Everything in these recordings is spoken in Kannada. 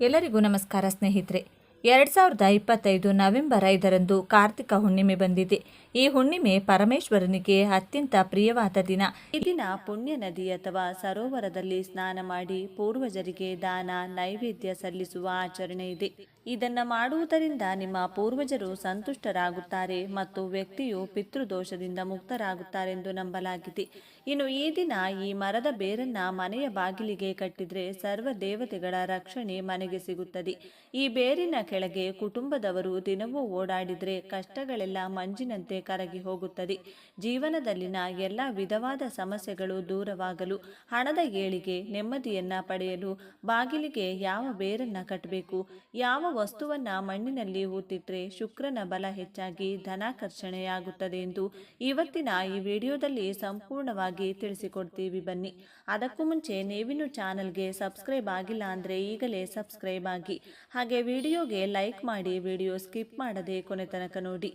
ಎಲ್ಲರಿಗೂ ನಮಸ್ಕಾರ ಸ್ನೇಹಿತರೆ. ಎರಡು ಸಾವಿರದ ಇಪ್ಪತ್ತೈದು ನವೆಂಬರ್ ಐದರಂದು ಕಾರ್ತಿಕ ಹುಣ್ಣಿಮೆ ಬಂದಿದೆ. ಈ ಹುಣ್ಣಿಮೆ ಪರಮೇಶ್ವರನಿಗೆ ಅತ್ಯಂತ ಪ್ರಿಯವಾದ ದಿನ. ಈ ದಿನ ಪುಣ್ಯ ನದಿ ಅಥವಾ ಸರೋವರದಲ್ಲಿ ಸ್ನಾನ ಮಾಡಿ ಪೂರ್ವಜರಿಗೆ ದಾನ, ನೈವೇದ್ಯ ಸಲ್ಲಿಸುವ ಆಚರಣೆ ಇದೆ. ಇದನ್ನು ಮಾಡುವುದರಿಂದ ನಿಮ್ಮ ಪೂರ್ವಜರು ಸಂತುಷ್ಟರಾಗುತ್ತಾರೆ ಮತ್ತು ವ್ಯಕ್ತಿಯು ಪಿತೃದೋಷದಿಂದ ಮುಕ್ತರಾಗುತ್ತಾರೆಂದು ನಂಬಲಾಗಿದೆ. ಇನ್ನು ಈ ದಿನ ಈ ಮರದ ಬೇರನ್ನ ಮನೆಯ ಬಾಗಿಲಿಗೆ ಕಟ್ಟಿದ್ರೆ ಸರ್ವ ದೇವತೆಗಳ ರಕ್ಷಣೆ ಮನೆಗೆ ಸಿಗುತ್ತದೆ. ಈ ಬೇರಿನ ಕೆಳಗೆ ಕುಟುಂಬದವರು ದಿನವೂ ಓಡಾಡಿದ್ರೆ ಕಷ್ಟಗಳೆಲ್ಲ ಮಂಜಿನಂತೆ ಕರಗಿ ಹೋಗುತ್ತದೆ. ಜೀವನದಲ್ಲಿನ ಎಲ್ಲ ವಿಧವಾದ ಸಮಸ್ಯೆಗಳು ದೂರವಾಗಲು ಹಣದ ಏಳಿಗೆ ನೆಮ್ಮದಿಯನ್ನ ಪಡೆಯಲು ಬಾಗಿಲಿಗೆ ಯಾವ ಬೇರನ್ನ ಕಟ್ಟಬೇಕು, ಯಾವ ವಸ್ತುವನ್ನ ಮಣ್ಣಿನಲ್ಲಿ ಹೂತಿಟ್ರೆ ಶುಕ್ರನ ಬಲ ಹೆಚ್ಚಾಗಿ ಧನಾಕರ್ಷಣೆಯಾಗುತ್ತದೆ ಎಂದು ಇವತ್ತಿನ ಈ ವಿಡಿಯೋದಲ್ಲಿ ಸಂಪೂರ್ಣವಾಗಿ ತಿಳಿಸಿಕೊಡ್ತೀವಿ ಬನ್ನಿ. ಅದಕ್ಕೂ ಮುಂಚೆ ನೀವಿನ್ನು ಚಾನಲ್ಗೆ ಸಬ್ಸ್ಕ್ರೈಬ್ ಆಗಿಲ್ಲ ಅಂದರೆ ಈಗಲೇ ಸಬ್ಸ್ಕ್ರೈಬ್ ಆಗಿ. ಹಾಗೆ ವಿಡಿಯೋಗೆ ಲೈಕ್ ಮಾಡಿ ವಿಡಿಯೋ ಸ್ಕಿಪ್ ಮಾಡದೆ ಕೊನೆ ತನಕ ನೋಡಿ.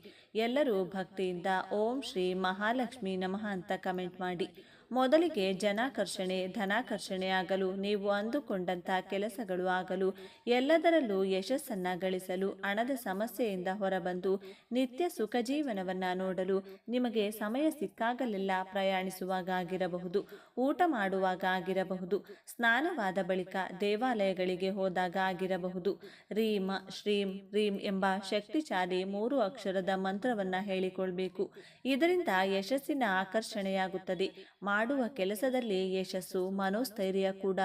ಎಲ್ಲರೂ ಭಕ್ತಿಯಿಂದ ಓಂ ಶ್ರೀ ಮಹಾಲಕ್ಷ್ಮಿ ನಮಃ ಅಂತ ಕಮೆಂಟ್ ಮಾಡಿ. ಮೊದಲಿಗೆ ಜನಾಕರ್ಷಣೆ, ಧನಾಕರ್ಷಣೆ ಆಗಲು, ನೀವು ಅಂದುಕೊಂಡಂಥ ಕೆಲಸಗಳು ಆಗಲು, ಎಲ್ಲದರಲ್ಲೂ ಯಶಸ್ಸನ್ನು ಗಳಿಸಲು, ಹಣದ ಸಮಸ್ಯೆಯಿಂದ ಹೊರಬಂದು ನಿತ್ಯ ಸುಖ ಜೀವನವನ್ನ ನೋಡಲು ನಿಮಗೆ ಸಮಯ ಸಿಕ್ಕಾಗಲೆಲ್ಲ ಪ್ರಯಾಣಿಸುವಾಗ ಆಗಿರಬಹುದು, ಊಟ ಮಾಡುವಾಗ ಆಗಿರಬಹುದು, ಸ್ನಾನವಾದ ಬಳಿಕ ದೇವಾಲಯಗಳಿಗೆ ಹೋದಾಗ ಆಗಿರಬಹುದು. ರೀಮ, ಶ್ರೀಂ, ರೀಂ ಎಂಬ ಶಕ್ತಿಶಾಲಿ ಮೂರು ಅಕ್ಷರದ ಮಂತ್ರವನ್ನು ಹೇಳಿಕೊಳ್ಬೇಕು. ಇದರಿಂದ ಯಶಸ್ಸಿನ ಆಕರ್ಷಣೆಯಾಗುತ್ತದೆ. ಮಾಡುವ ಕೆಲಸದಲ್ಲಿ ಯಶಸ್ಸು, ಮನೋಸ್ಥೈರ್ಯ ಕೂಡ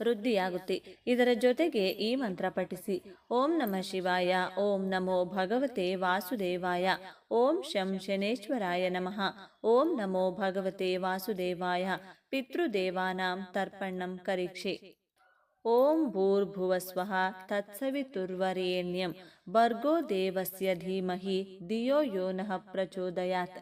ವೃದ್ಧಿಯಾಗುತ್ತೆ. ಇದರ ಜೊತೆಗೆ ಈ ಮಂತ್ರ ಪಠಿಸಿ. ಓಂ ನಮ ಶಿವಾಯ, ಓಂ ನಮೋ ಭಗವತೆ ವಾಸುದೇವಾಯ, ಓಂ ಶಂ ಶನೇಶ್ವರಾಯ ನಮಃ, ಓಂ ನಮೋ ಭಗವತೆ ವಾಸುದೇವಾಯ, ಪಿತೃದೇವಾನಾಂ ತರ್ಪಣಂ ಕರೀಕ್ಷೆ. ಓಂ ಭೂರ್ಭುವಸ್ವಃ ತತ್ಸವಿತುರ್ವರೇಣ್ಯಂ, ಭರ್ಗೋ ದೇವಸ್ಯ ಧೀಮಹಿ, ಧಿಯೋ ಯೋ ನಃ ಪ್ರಚೋದಯಾತ್.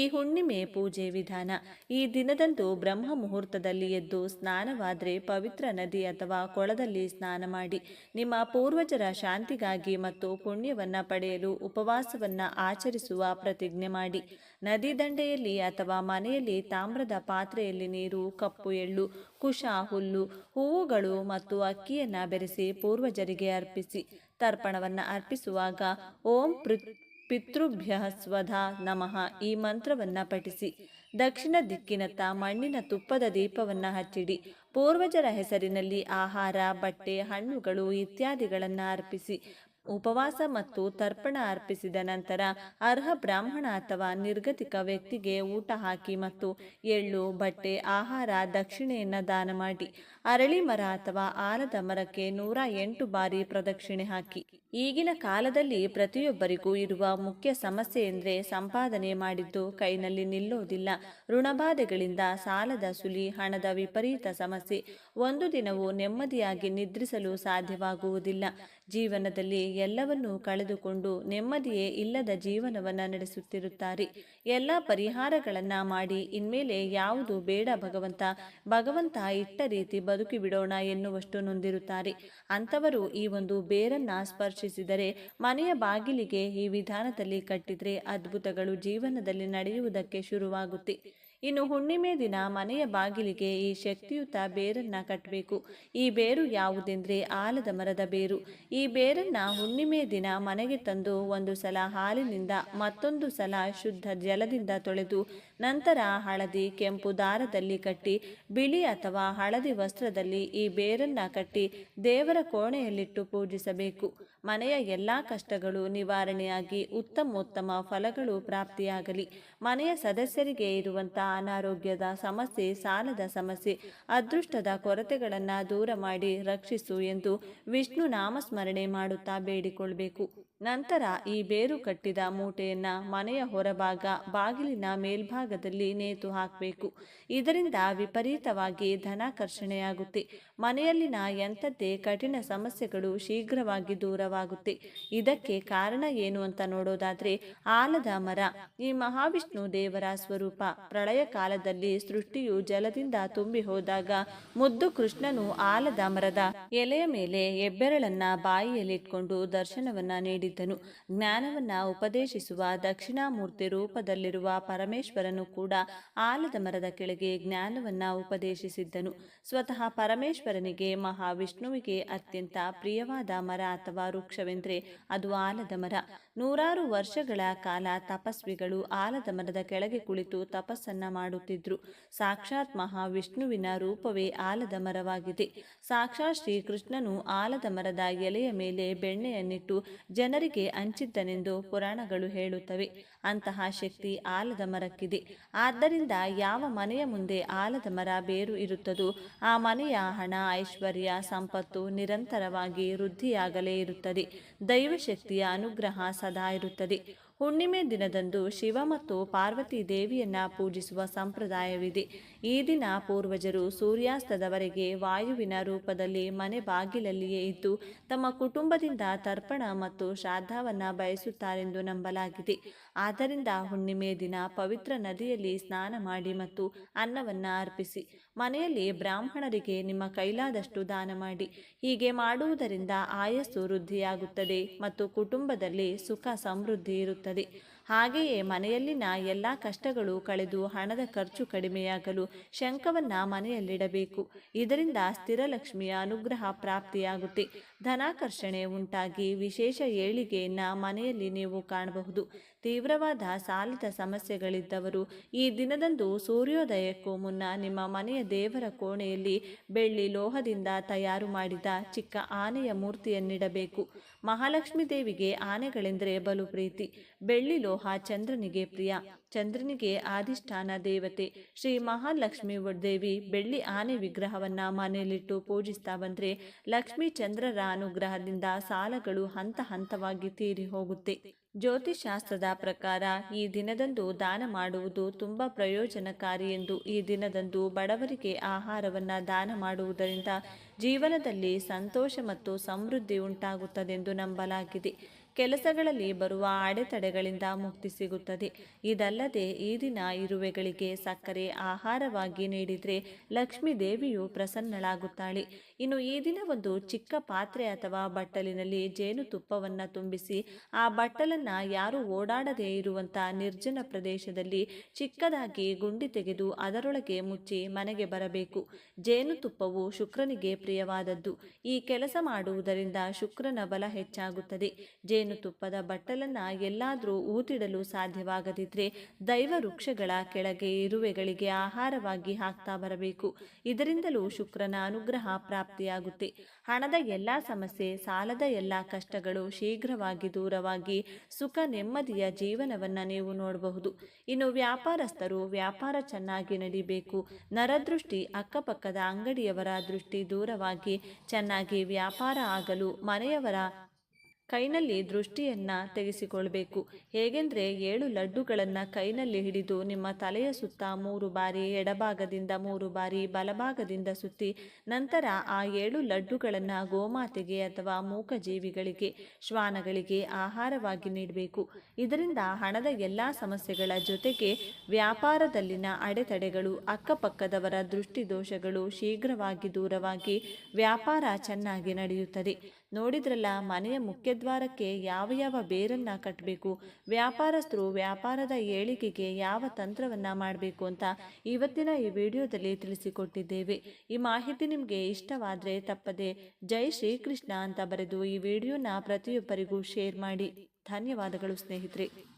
ಈ ಹುಣ್ಣಿಮೆ ಪೂಜೆ ವಿಧಾನ. ಈ ದಿನದಂದು ಬ್ರಹ್ಮ ಮುಹೂರ್ತದಲ್ಲಿ ಎದ್ದು ಸ್ನಾನವಾದರೆ ಪವಿತ್ರ ನದಿ ಅಥವಾ ಕೊಳದಲ್ಲಿ ಸ್ನಾನ ಮಾಡಿ. ನಿಮ್ಮ ಪೂರ್ವಜರ ಶಾಂತಿಗಾಗಿ ಮತ್ತು ಪುಣ್ಯವನ್ನು ಪಡೆಯಲು ಉಪವಾಸವನ್ನು ಆಚರಿಸುವ ಪ್ರತಿಜ್ಞೆ ಮಾಡಿ. ನದಿ ದಂಡೆಯಲ್ಲಿ ಅಥವಾ ಮನೆಯಲ್ಲಿ ತಾಮ್ರದ ಪಾತ್ರೆಯಲ್ಲಿ ನೀರು, ಕಪ್ಪು ಎಳ್ಳು, ಕುಶ, ಹುಲ್ಲು, ಹೂವುಗಳು ಮತ್ತು ಅಕ್ಕಿಯನ್ನು ಬೆರೆಸಿ ಪೂರ್ವಜರಿಗೆ ಅರ್ಪಿಸಿ. ತರ್ಪಣವನ್ನು ಅರ್ಪಿಸುವಾಗ ಓಂ ಪೃ ಪಿತೃಭ್ಯ ಸ್ವಧಾ ನಮಃ. ಈ ಮಂತ್ರವನ್ನ ಪಠಿಸಿ. ದಕ್ಷಿಣ ದಿಕ್ಕಿನತ್ತ ಮಣ್ಣಿನ ತುಪ್ಪದ ದೀಪವನ್ನ ಹಚ್ಚಿಡಿ. ಪೂರ್ವಜರ ಹೆಸರಿನಲ್ಲಿ ಆಹಾರ, ಬಟ್ಟೆ, ಹಣ್ಣುಗಳು ಇತ್ಯಾದಿಗಳನ್ನು ಅರ್ಪಿಸಿ. ಉಪವಾಸ ಮತ್ತು ತರ್ಪಣ ಅರ್ಪಿಸಿದ ನಂತರ ಅರ್ಹ ಬ್ರಾಹ್ಮಣ ಅಥವಾ ನಿರ್ಗತಿಕ ವ್ಯಕ್ತಿಗೆ ಊಟ ಹಾಕಿ ಮತ್ತು ಎಳ್ಳು, ಬಟ್ಟೆ, ಆಹಾರ, ದಕ್ಷಿಣೆಯನ್ನು ದಾನ ಮಾಡಿ. ಅರಳಿ ಮರ ಅಥವಾ ಆಲದ ಮರಕ್ಕೆ ನೂರ ಎಂಟು ಬಾರಿ ಪ್ರದಕ್ಷಿಣೆ ಹಾಕಿ. ಈಗಿನ ಕಾಲದಲ್ಲಿ ಪ್ರತಿಯೊಬ್ಬರಿಗೂ ಇರುವ ಮುಖ್ಯ ಸಮಸ್ಯೆ ಎಂದರೆ ಸಂಪಾದನೆ ಮಾಡಿದ್ದು ಕೈನಲ್ಲಿ ನಿಲ್ಲೋದಿಲ್ಲ. ಋಣಬಾಧೆಗಳಿಂದ ಸಾಲದ ಸುಲಿ, ಹಣದ ವಿಪರೀತ ಸಮಸ್ಯೆ. ಒಂದು ದಿನವೂ ನೆಮ್ಮದಿಯಾಗಿ ನಿದ್ರಿಸಲು ಸಾಧ್ಯವಾಗುವುದಿಲ್ಲ. ಜೀವನದಲ್ಲಿ ಎಲ್ಲವನ್ನೂ ಕಳೆದುಕೊಂಡು ನೆಮ್ಮದಿಯೇ ಇಲ್ಲದ ಜೀವನವನ್ನು ನಡೆಸುತ್ತಿರುತ್ತಾರೆ. ಎಲ್ಲ ಪರಿಹಾರಗಳನ್ನು ಮಾಡಿ ಇನ್ಮೇಲೆ ಯಾವುದು ಬೇಡ ಭಗವಂತ ಭಗವಂತ ಇಟ್ಟ ರೀತಿ ಬದುಕಿ ಬಿಡೋಣ ಎನ್ನುವಷ್ಟು ನೊಂದಿರುತ್ತಾರೆ. ಅಂಥವರು ಈ ಒಂದು ಬೇರನ್ನ ಸ್ಪರ್ಶಿಸಿದರೆ ಮನೆಯ ಬಾಗಿಲಿಗೆ ಈ ವಿಧಾನದಲ್ಲಿ ಕಟ್ಟಿದರೆ ಅದ್ಭುತಗಳು ಜೀವನದಲ್ಲಿ ನಡೆಯುವುದಕ್ಕೆ ಶುರುವಾಗುತ್ತೆ. ಇನ್ನು ಹುಣ್ಣಿಮೆ ದಿನ ಮನೆಯ ಬಾಗಿಲಿಗೆ ಈ ಶಕ್ತಿಯುತ ಬೇರನ್ನ ಕಟ್ಟಬೇಕು ಈ ಬೇರು ಯಾವುದೆಂದ್ರೆ ಆಲದ ಮರದ ಬೇರು. ಈ ಬೇರನ್ನ ಹುಣ್ಣಿಮೆ ದಿನ ಮನೆಗೆ ತಂದು ಒಂದು ಸಲ ಹಾಲಿನಿಂದ ಮತ್ತೊಂದು ಸಲ ಶುದ್ಧ ಜಲದಿಂದ ತೊಳೆದು, ನಂತರ ಹಳದಿ ಕೆಂಪು ದಾರದಲ್ಲಿ ಕಟ್ಟಿ, ಬಿಳಿ ಅಥವಾ ಹಳದಿ ವಸ್ತ್ರದಲ್ಲಿ ಈ ಬೇರನ್ನ ಕಟ್ಟಿ ದೇವರ ಕೋಣೆಯಲ್ಲಿಟ್ಟು ಪೂಜಿಸಬೇಕು. ಮನೆಯ ಎಲ್ಲ ಕಷ್ಟಗಳು ನಿವಾರಣೆಯಾಗಿ ಉತ್ತಮೋತ್ತಮ ಫಲಗಳು ಪ್ರಾಪ್ತಿಯಾಗಲಿ. ಮನೆಯ ಸದಸ್ಯರಿಗೆ ಇರುವಂತಹ ಅನಾರೋಗ್ಯದ ಸಮಸ್ಯೆ, ಸಾಲದ ಸಮಸ್ಯೆ, ಅದೃಷ್ಟದ ಕೊರತೆಗಳನ್ನು ದೂರ ಮಾಡಿ ರಕ್ಷಿಸು ಎಂದು ವಿಷ್ಣು ನಾಮಸ್ಮರಣೆ ಮಾಡುತ್ತಾ ಬೇಡಿಕೊಳ್ಬೇಕು. ನಂತರ ಈ ಬೇರು ಕಟ್ಟಿದ ಮೂಟೆಯನ್ನ ಮನೆಯ ಹೊರಭಾಗ ಬಾಗಿಲಿನ ಮೇಲ್ಭಾಗದಲ್ಲಿ ನೇತು ಹಾಕಬೇಕು. ಇದರಿಂದ ವಿಪರೀತವಾಗಿ ಧನಾಕರ್ಷಣೆಯಾಗುತ್ತೆ. ಮನೆಯಲ್ಲಿನ ಎಂಥದ್ದೇ ಕಠಿಣ ಸಮಸ್ಯೆಗಳು ಶೀಘ್ರವಾಗಿ ದೂರವಾಗುತ್ತೆ. ಇದಕ್ಕೆ ಕಾರಣ ಏನು ಅಂತ ನೋಡೋದಾದ್ರೆ ಆಲದ ಮರ. ಈ ಮಹಾವಿಷ್ಣು ದೇವರ ಸ್ವರೂಪ. ಪ್ರಳಯ ಕಾಲದಲ್ಲಿ ಸೃಷ್ಟಿಯು ಜಲದಿಂದ ತುಂಬಿ ಹೋದಾಗ ಮುದ್ದು ಕೃಷ್ಣನು ಆಲದ ಮರದ ಎಲೆಯ ಮೇಲೆ ಹೆಬ್ಬೆರಳನ್ನ ಬಾಯಿಯಲ್ಲಿಟ್ಕೊಂಡು ದರ್ಶನವನ್ನ ನೀಡಿದ್ದನು ಜ್ಞಾನವನ್ನ ಉಪದೇಶಿಸುವ ದಕ್ಷಿಣಾಮೂರ್ತಿ ರೂಪದಲ್ಲಿರುವ ಪರಮೇಶ್ವರನ ಕೂಡ ಆಲದ ಮರದ ಕೆಳಗೆ ಜ್ಞಾನವನ್ನ ಉಪದೇಶಿಸಿದ್ದನು. ಸ್ವತಃ ಪರಮೇಶ್ವರನಿಗೆ ಮಹಾವಿಷ್ಣುವಿಗೆ ಅತ್ಯಂತ ಪ್ರಿಯವಾದ ಮರ ಅಥವಾ ವೃಕ್ಷವೆಂದರೆ ಅದು ಆಲದ ಮರ. ನೂರಾರು ವರ್ಷಗಳ ಕಾಲ ತಪಸ್ವಿಗಳು ಆಲದ ಮರದ ಕೆಳಗೆ ಕುಳಿತು ತಪಸ್ಸನ್ನ ಮಾಡುತ್ತಿದ್ರು. ಸಾಕ್ಷಾತ್ ಮಹಾವಿಷ್ಣುವಿನ ರೂಪವೇ ಆಲದ ಮರವಾಗಿದೆ. ಸಾಕ್ಷಾತ್ ಶ್ರೀಕೃಷ್ಣನು ಆಲದ ಮರದ ಎಲೆಯ ಮೇಲೆ ಬೆಣ್ಣೆಯನ್ನಿಟ್ಟು ಜನರಿಗೆ ಹಂಚಿದ್ದನೆಂದು ಪುರಾಣಗಳು ಹೇಳುತ್ತವೆ. ಅಂತಹ ಶಕ್ತಿ ಆಲದ ಮರಕ್ಕಿದೆ. ಆದ್ದರಿಂದ ಯಾವ ಮನೆಯ ಮುಂದೆ ಆಲದ ಮರ ಬೇರು ಇರುತ್ತದೋ, ಆ ಮನೆಯ ಹಣ, ಐಶ್ವರ್ಯ, ಸಂಪತ್ತು ನಿರಂತರವಾಗಿ ವೃದ್ಧಿಯಾಗಲೇ ಇರುತ್ತದೆ. ದೈವಶಕ್ತಿಯ ಅನುಗ್ರಹ ಸದಾ ಇರುತ್ತದೆ. ಹುಣ್ಣಿಮೆ ದಿನದಂದು ಶಿವ ಮತ್ತು ಪಾರ್ವತಿ ದೇವಿಯನ್ನ ಪೂಜಿಸುವ ಸಂಪ್ರದಾಯವಿದೆ. ಈ ದಿನ ಪೂರ್ವಜರು ಸೂರ್ಯಾಸ್ತದವರೆಗೆ ವಾಯುವಿನ ರೂಪದಲ್ಲಿ ಮನೆ ಬಾಗಿಲಲ್ಲಿಯೇ ಇದ್ದು, ತಮ್ಮ ಕುಟುಂಬದಿಂದ ತರ್ಪಣ ಮತ್ತು ಶ್ರಾದ್ದವನ್ನ ಬಯಸುತ್ತಾರೆಂದು ನಂಬಲಾಗಿದೆ. ಆದ್ದರಿಂದ ಹುಣ್ಣಿಮೆ ದಿನ ಪವಿತ್ರ ನದಿಯಲ್ಲಿ ಸ್ನಾನ ಮಾಡಿ ಮತ್ತು ಅನ್ನವನ್ನು ಅರ್ಪಿಸಿ. ಮನೆಯಲ್ಲಿ ಬ್ರಾಹ್ಮಣರಿಗೆ ನಿಮ್ಮ ಕೈಲಾದಷ್ಟು ದಾನ ಮಾಡಿ. ಹೀಗೆ ಮಾಡುವುದರಿಂದ ಆಯಸ್ಸು ವೃದ್ಧಿಯಾಗುತ್ತದೆ ಮತ್ತು ಕುಟುಂಬದಲ್ಲಿ ಸುಖ ಸಮೃದ್ಧಿ ಇರುತ್ತದೆ. ಹಾಗೆಯೇ ಮನೆಯಲ್ಲಿನ ಎಲ್ಲ ಕಷ್ಟಗಳು ಕಳೆದು ಹಣದ ಖರ್ಚು ಕಡಿಮೆಯಾಗಲು ಶಂಖವನ್ನ ಮನೆಯಲ್ಲಿಡಬೇಕು. ಇದರಿಂದ ಸ್ಥಿರಲಕ್ಷ್ಮಿಯ ಅನುಗ್ರಹ ಪ್ರಾಪ್ತಿಯಾಗುತ್ತೆ. ಧನಾಕರ್ಷಣೆ ಉಂಟಾಗಿ ವಿಶೇಷ ಏಳಿಗೆಯನ್ನ ಮನೆಯಲ್ಲಿ ನೀವು ಕಾಣಬಹುದು. ತೀವ್ರವಾದ ಸಾಲದ ಸಮಸ್ಯೆಗಳಿದ್ದವರು ಈ ದಿನದಂದು ಸೂರ್ಯೋದಯಕ್ಕೂ ಮುನ್ನ ನಿಮ್ಮ ಮನೆಯ ದೇವರ ಕೋಣೆಯಲ್ಲಿ ಬೆಳ್ಳಿ ಲೋಹದಿಂದ ತಯಾರು ಮಾಡಿದ ಚಿಕ್ಕ ಆನೆಯ ಮೂರ್ತಿಯನ್ನಿಡಬೇಕು. ಮಹಾಲಕ್ಷ್ಮೀ ದೇವಿಗೆ ಆನೆಗಳೆಂದರೆ ಬಲು ಪ್ರೀತಿ. ಬೆಳ್ಳಿ ಲೋಹ ಚಂದ್ರನಿಗೆ ಪ್ರಿಯ. ಚಂದ್ರನಿಗೆ ಆದಿಷ್ಠಾನ ದೇವತೆ ಶ್ರೀ ಮಹಾಲಕ್ಷ್ಮಿ ದೇವಿ ಬೆಳ್ಳಿ ಆನೆ ವಿಗ್ರಹವನ್ನ ಮನೆಯಲ್ಲಿಟ್ಟು ಪೂಜಿಸ್ತಾ ಬಂದ್ರೆ ಲಕ್ಷ್ಮೀ ಚಂದ್ರರ ಅನುಗ್ರಹದಿಂದ ಸಾಲಗಳು ಹಂತ ಹಂತವಾಗಿ ತೀರಿ ಹೋಗುತ್ತೆ. ಜ್ಯೋತಿಷಾಸ್ತ್ರದ ಪ್ರಕಾರ ಈ ದಿನದಂದು ದಾನ ಮಾಡುವುದು ತುಂಬಾ ಪ್ರಯೋಜನಕಾರಿ ಎಂದು ಈ ದಿನದಂದು ಬಡವರಿಗೆ ಆಹಾರವನ್ನ ದಾನ ಮಾಡುವುದರಿಂದ ಜೀವನದಲ್ಲಿ ಸಂತೋಷ ಮತ್ತು ಸಮೃದ್ಧಿ ಉಂಟಾಗುತ್ತದೆಂದು ನಂಬಲಾಗಿದೆ. ಕೆಲಸಗಳಲ್ಲಿ ಬರುವ ಅಡೆತಡೆಗಳಿಂದ ಮುಕ್ತಿ ಸಿಗುತ್ತದೆ. ಇದಲ್ಲದೆ ಈ ದಿನ ಇರುವೆಗಳಿಗೆ ಸಕ್ಕರೆ ಆಹಾರವಾಗಿ ನೀಡಿದರೆ ಲಕ್ಷ್ಮೀ ದೇವಿಯು ಪ್ರಸನ್ನಳಾಗುತ್ತಾಳೆ. ಇನ್ನು ಈ ದಿನ ಒಂದು ಚಿಕ್ಕ ಪಾತ್ರೆ ಅಥವಾ ಬಟ್ಟಲಿನಲ್ಲಿ ಜೇನುತುಪ್ಪವನ್ನು ತುಂಬಿಸಿ ಆ ಬಟ್ಟಲನ್ನು ಯಾರು ಓಡಾಡದೇ ಇರುವಂತ ನಿರ್ಜನ ಪ್ರದೇಶದಲ್ಲಿ ಚಿಕ್ಕದಾಗಿ ಗುಂಡಿ ತೆಗೆದು ಅದರೊಳಗೆ ಮುಚ್ಚಿ ಮನೆಗೆ ಬರಬೇಕು. ಜೇನುತುಪ್ಪವು ಶುಕ್ರನಿಗೆ ಪ್ರಿಯವಾದದ್ದು. ಈ ಕೆಲಸ ಮಾಡುವುದರಿಂದ ಶುಕ್ರನ ಬಲ ಹೆಚ್ಚಾಗುತ್ತದೆ. ಜೇನುತುಪ್ಪದ ಬಟ್ಟಲನ್ನ ಎಲ್ಲಾದರೂ ಊತಿಡಲು ಸಾಧ್ಯವಾಗದಿದ್ರೆ ದೈವ ವೃಕ್ಷಗಳ ಕೆಳಗೆ ಇರುವೆಗಳಿಗೆ ಆಹಾರವಾಗಿ ಹಾಕ್ತಾ ಬರಬೇಕು. ಇದರಿಂದಲೂ ಶುಕ್ರನ ಅನುಗ್ರಹ ಪ್ರಾಪ್ತಿಯಾಗುತ್ತೆ. ಹಣದ ಎಲ್ಲಾ ಸಮಸ್ಯೆ, ಸಾಲದ ಎಲ್ಲಾ ಕಷ್ಟಗಳು ಶೀಘ್ರವಾಗಿ ದೂರವಾಗಿ ಸುಖ ನೆಮ್ಮದಿಯ ಜೀವನವನ್ನ ನೀವು ನೋಡಬಹುದು. ಇನ್ನು ವ್ಯಾಪಾರಸ್ಥರು ವ್ಯಾಪಾರ ಚೆನ್ನಾಗಿ ನಡಿಬೇಕು. ನರದೃಷ್ಟಿ ಅಕ್ಕಪಕ್ಕದ ಅಂಗಡಿಯವರ ದೃಷ್ಟಿ ದೂರವಾಗಿ ಚೆನ್ನಾಗಿ ವ್ಯಾಪಾರ ಆಗಲು ಮನೆಯವರ ಕೈನಲ್ಲಿ ದೃಷ್ಟಿಯನ್ನ ತೆಗೆಸಿಕೊಳ್ಬೇಕು. ಹೇಗೆಂದ್ರೆ ಏಳು ಲಡ್ಡುಗಳನ್ನು ಕೈನಲ್ಲಿ ಹಿಡಿದು ನಿಮ್ಮ ತಲೆಯ ಸುತ್ತ ಮೂರು ಬಾರಿ ಎಡಭಾಗದಿಂದ ಮೂರು ಬಾರಿ ಬಲಭಾಗದಿಂದ ಸುತ್ತಿ ನಂತರ ಆ ಏಳು ಲಡ್ಡುಗಳನ್ನು ಗೋಮಾತೆಗೆ ಅಥವಾ ಮೂಕಜೀವಿಗಳಿಗೆ, ಶ್ವಾನಗಳಿಗೆ ಆಹಾರವಾಗಿ ನೀಡಬೇಕು. ಇದರಿಂದ ಹಣದ ಎಲ್ಲ ಸಮಸ್ಯೆಗಳ ಜೊತೆಗೆ ವ್ಯಾಪಾರದಲ್ಲಿನ ಅಡೆತಡೆಗಳು, ಅಕ್ಕಪಕ್ಕದವರ ದೃಷ್ಟಿ ದೋಷಗಳು ಶೀಘ್ರವಾಗಿ ದೂರವಾಗಿ ವ್ಯಾಪಾರ ಚೆನ್ನಾಗಿ ನಡೆಯುತ್ತದೆ. ನೋಡಿದ್ರಲ್ಲ, ಮನೆಯ ಮುಖ್ಯದ್ವಾರಕ್ಕೆ ಯಾವ ಯಾವ ಬೇರನ್ನ ಕಟ್ಟಬೇಕು ವ್ಯಾಪಾರಸ್ಥರು ವ್ಯಾಪಾರದ ಏಳಿಗೆಗೆ ಯಾವ ತಂತ್ರವನ್ನ ಮಾಡಬೇಕು ಅಂತ ಇವತ್ತಿನ ಈ ವಿಡಿಯೋದಲ್ಲಿ ತಿಳಿಸಿಕೊಟ್ಟಿದ್ದೇವೆ. ಈ ಮಾಹಿತಿ ನಿಮಗೆ ಇಷ್ಟವಾದರೆ ತಪ್ಪದೆ ಜೈ ಶ್ರೀಕೃಷ್ಣ ಅಂತ ಬರೆದು ಈ ವಿಡಿಯೋನ ಪ್ರತಿಯೊಬ್ಬರಿಗೂ ಶೇರ್ ಮಾಡಿ. ಧನ್ಯವಾದಗಳು ಸ್ನೇಹಿತರೆ.